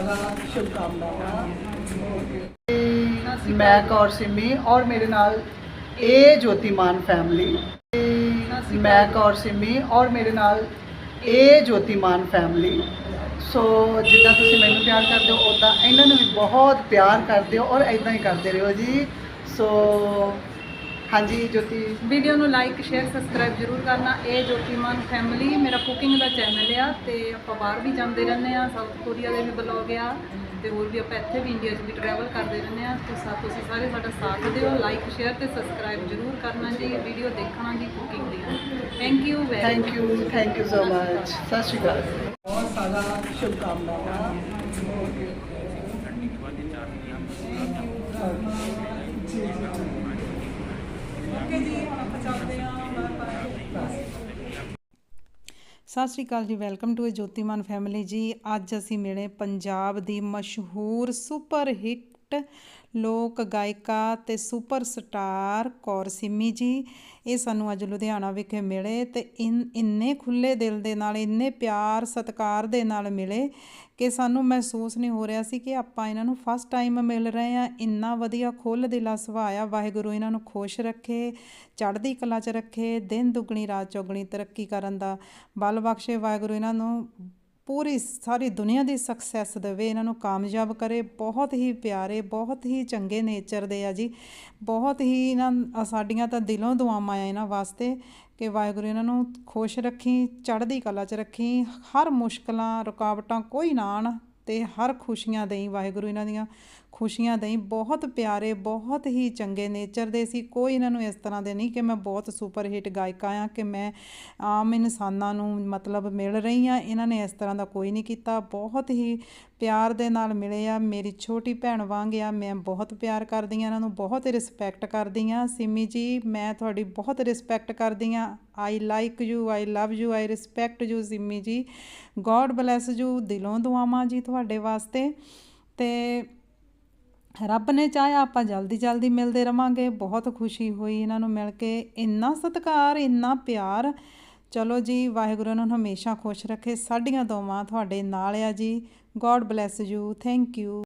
ਸਾਰਾ ਸ਼ੁਭਕਾਮਨਾਵਾਂ। ਮੈਂ ਕੌਰ ਸਿੰਮੀ ਔਰ ਮੇਰੇ ਨਾਲ ਇਹ ਜੋਤੀਮਾਨ ਫੈਮਿਲੀ ਮੈਂ ਕੌਰ ਸਿੰਮੀ ਔਰ ਮੇਰੇ ਨਾਲ ਇਹ ਜੋਤੀਮਾਨ ਫੈਮਿਲੀ ਸੋ ਜਿੱਦਾਂ ਤੁਸੀਂ ਮੈਨੂੰ ਪਿਆਰ ਕਰਦੇ ਹੋ ਉਦਾਂ ਇਹਨਾਂ ਨੂੰ ਵੀ ਬਹੁਤ ਪਿਆਰ ਕਰਦੇ ਹੋ ਔਰ ਇਦਾਂ ਹੀ ਕਰਦੇ ਰਹੋ ਜੀ। ਸੋ ਹਾਂਜੀ ਜੋਤੀ। ਵੀਡੀਓ ਨੂੰ ਲਾਈਕ ਸ਼ੇਅਰ ਸਬਸਕ੍ਰਾਈਬ ਜਰੂਰ ਕਰਨਾ। ਇਹ ਜੋਤੀਮਾਨ ਫੈਮਿਲੀ ਮੇਰਾ ਕੁਕਿੰਗ ਦਾ ਚੈਨਲ ਆ ਤੇ ਆਪਾਂ ਬਾਹਰ ਵੀ ਜਾਂਦੇ ਰਹਿੰਦੇ ਆ ਸਾਊਥ ਕੋਰੀਆ ਦੇ ਵੀ ਬਲੌਗ ਆ ਤੇ ਹੋਰ ਵੀ ਆਪਾਂ ਇੱਥੇ ਵੀ ਇੰਡੀਆ 'ਚ ਵੀ ਟਰੈਵਲ ਕਰਦੇ ਰਹਿੰਦੇ ਆ। ਤੇ ਸਾ ਤੁਸੀਂ ਸਾਰੇ ਸਾਡਾ ਸਾਥ ਦਿਓ ਲਾਈਕ ਸ਼ੇਅਰ ਤੇ ਸਬਸਕ੍ਰਾਈਬ ਜਰੂਰ ਕਰਨਾ ਜੀ। ਵੀਡੀਓ ਦੇਖਣਾ ਜੀ cooking the. Thank you very thank you thank you so much Sat Sri Akal. ਬਹੁਤ ਸਾਰਾ ਸ਼ੁਭਕਾਮਨਾਵਾਂ। ਹੁਣ ਆ ਸਤਿ ਸ਼੍ਰੀ ਅਕਾਲ ਜੀ ਵੈਲਕਮ ਟੂ ਜੋਤੀਮਾਨ ਫੈਮਿਲੀ ਜੀ। ਅੱਜ ਅਸੀਂ ਮਿਲੇ ਪੰਜਾਬ ਦੀ ਮਸ਼ਹੂਰ ਸੁਪਰ ਹਿੱਟ ਲੋਕ ਗਾਇਕਾ ਤੇ ਸੁਪਰ ਸਟਾਰ ਕੌਰ ਸਿੰਮੀ ਜੀ, ਇਹ ਸਾਨੂੰ ਅੱਜ ਲੁਧਿਆਣਾ ਵਿਖੇ ਮਿਲੇ ਤੇ ਇਨ, ਇੰਨੇ ਖੁੱਲੇ ਦਿਲ ਦੇ ਨਾਲ, ਇੰਨੇ ਪਿਆਰ, ਸਤਿਕਾਰ ਦੇ ਨਾਲ ਮਿਲੇ ਕਿ ਸਾਨੂੰ ਮਹਿਸੂਸ ਨਹੀਂ ਹੋ ਰਿਹਾ ਸੀ ਕਿ ਆਪਾਂ ਇਹਨਾਂ ਨੂੰ ਫਸਟ ਟਾਈਮ ਮਿਲ ਰਹੇ ਆ ਇੰਨਾ ਵਧੀਆ ਖੁੱਲ੍ਹ ਦਿਲਾ ਸੁਭਾਅ ਆ। ਵਾਹਿਗੁਰੂ ਇਹਨਾਂ ਨੂੰ ਖੁਸ਼ ਰੱਖੇ, ਚੜ੍ਹਦੀ ਕਲਾ 'ਚ ਰੱਖੇ, ਦਿਨ ਦੁੱਗਣੀ, ਰਾਤ ਚੌਗਣੀ ਤਰੱਕੀ ਕਰਨ ਦਾ ਬਲ ਬਖਸ਼ੇ। ਵਾਹਿਗੁਰੂ ਇਹਨਾਂ ਨੂੰ ਪੂਰੀ ਸਾਰੀ ਦੁਨੀਆ ਦੀ ਸਕਸੈਸ ਦੇਵੇ, ਇਹਨਾਂ ਨੂੰ ਕਾਮਯਾਬ ਕਰੇ, ਬਹੁਤ ਹੀ ਪਿਆਰੇ, ਬਹੁਤ ਹੀ ਚੰਗੇ ਨੇਚਰ ਦੇ ਆ ਜੀ। ਬਹੁਤ ਹੀ ਇਹਨਾਂ ਸਾਡੀਆਂ ਤਾਂ ਦਿਲੋਂ ਦੁਆਵਾਂ ਆ ਇਹਨਾਂ ਵਾਸਤੇ ਕਿ ਵਾਹਿਗੁਰੂ ਇਹਨਾਂ ਨੂੰ ਖੁਸ਼ ਰੱਖੀ, ਚੜ੍ਹਦੀ ਕਲਾ 'ਚ ਰੱਖੀ, ਹਰ ਮੁਸ਼ਕਲਾਂ, ਰੁਕਾਵਟਾਂ ਕੋਈ ਨਾ ਆਉਣ ਤੇ ਹਰ ਖੁਸ਼ੀਆਂ ਦੇਈ ਵਾਹਿਗੁਰੂ ਇਹਨਾਂ ਦੀਆਂ। ਖੁਸ਼ੀਆਂ ਦਈ, ਬਹੁਤ ਪਿਆਰੇ, ਬਹੁਤ ਹੀ ਚੰਗੇ ਨੇਚਰ ਦੇ ਸੀ। ਕੋਈ ਇਹਨਾਂ ਨੂੰ ਇਸ ਤਰ੍ਹਾਂ ਦੇ ਨਹੀਂ ਕਿ ਮੈਂ ਬਹੁਤ ਸੁਪਰ ਹਿੱਟ ਗਾਇਕਾ ਆ ਕਿ ਮੈਂ ਆਮ ਇਨਸਾਨਾਂ ਨੂੰ ਮਤਲਬ ਮਿਲ ਰਹੀ ਆ ਇਹਨਾਂ ਨੇ ਇਸ ਤਰ੍ਹਾਂ ਦਾ ਕੋਈ ਨਹੀਂ ਕੀਤਾ। ਬਹੁਤ ਹੀ ਪਿਆਰ ਦੇ ਨਾਲ ਮਿਲੇ ਆ। ਮੇਰੀ ਛੋਟੀ ਭੈਣ ਵਾਂਗ ਆ। ਮੈਂ ਬਹੁਤ ਪਿਆਰ ਕਰਦੀ ਆ ਇਹਨਾਂ ਨੂੰ, ਬਹੁਤ ਰਿਸਪੈਕਟ ਕਰਦੀ ਆ ਸਿਮੀ ਜੀ, ਮੈਂ ਤੁਹਾਡੀ ਬਹੁਤ ਰਿਸਪੈਕਟ ਕਰਦੀ ਆ I like you I love you I respect you Simi ji. God bless you ਦਿਲੋਂ ਦੁਆਵਾਂ ਜੀ ਤੁਹਾਡੇ ਵਾਸਤੇ। ਤੇ ਰੱਬ ਨੇ ਚਾਹਿਆ ਆਪਾਂ ਜਲਦੀ ਜਲਦੀ ਮਿਲਦੇ ਰਵਾਂਗੇ। ਬਹੁਤ ਖੁਸ਼ੀ ਹੋਈ ਇਹਨਾਂ ਨੂੰ ਮਿਲ ਕੇ। ਇੰਨਾ ਸਤਿਕਾਰ, ਇੰਨਾ ਪਿਆਰ। ਚਲੋ ਜੀ, ਵਾਹਿਗੁਰੂ ਨੂੰ ਹਮੇਸ਼ਾ ਖੁਸ਼ ਰੱਖੇ। ਸਾਡੀਆਂ ਦੁਆਵਾਂ ਤੁਹਾਡੇ ਨਾਲ ਆ ਜੀ। God bless you thank you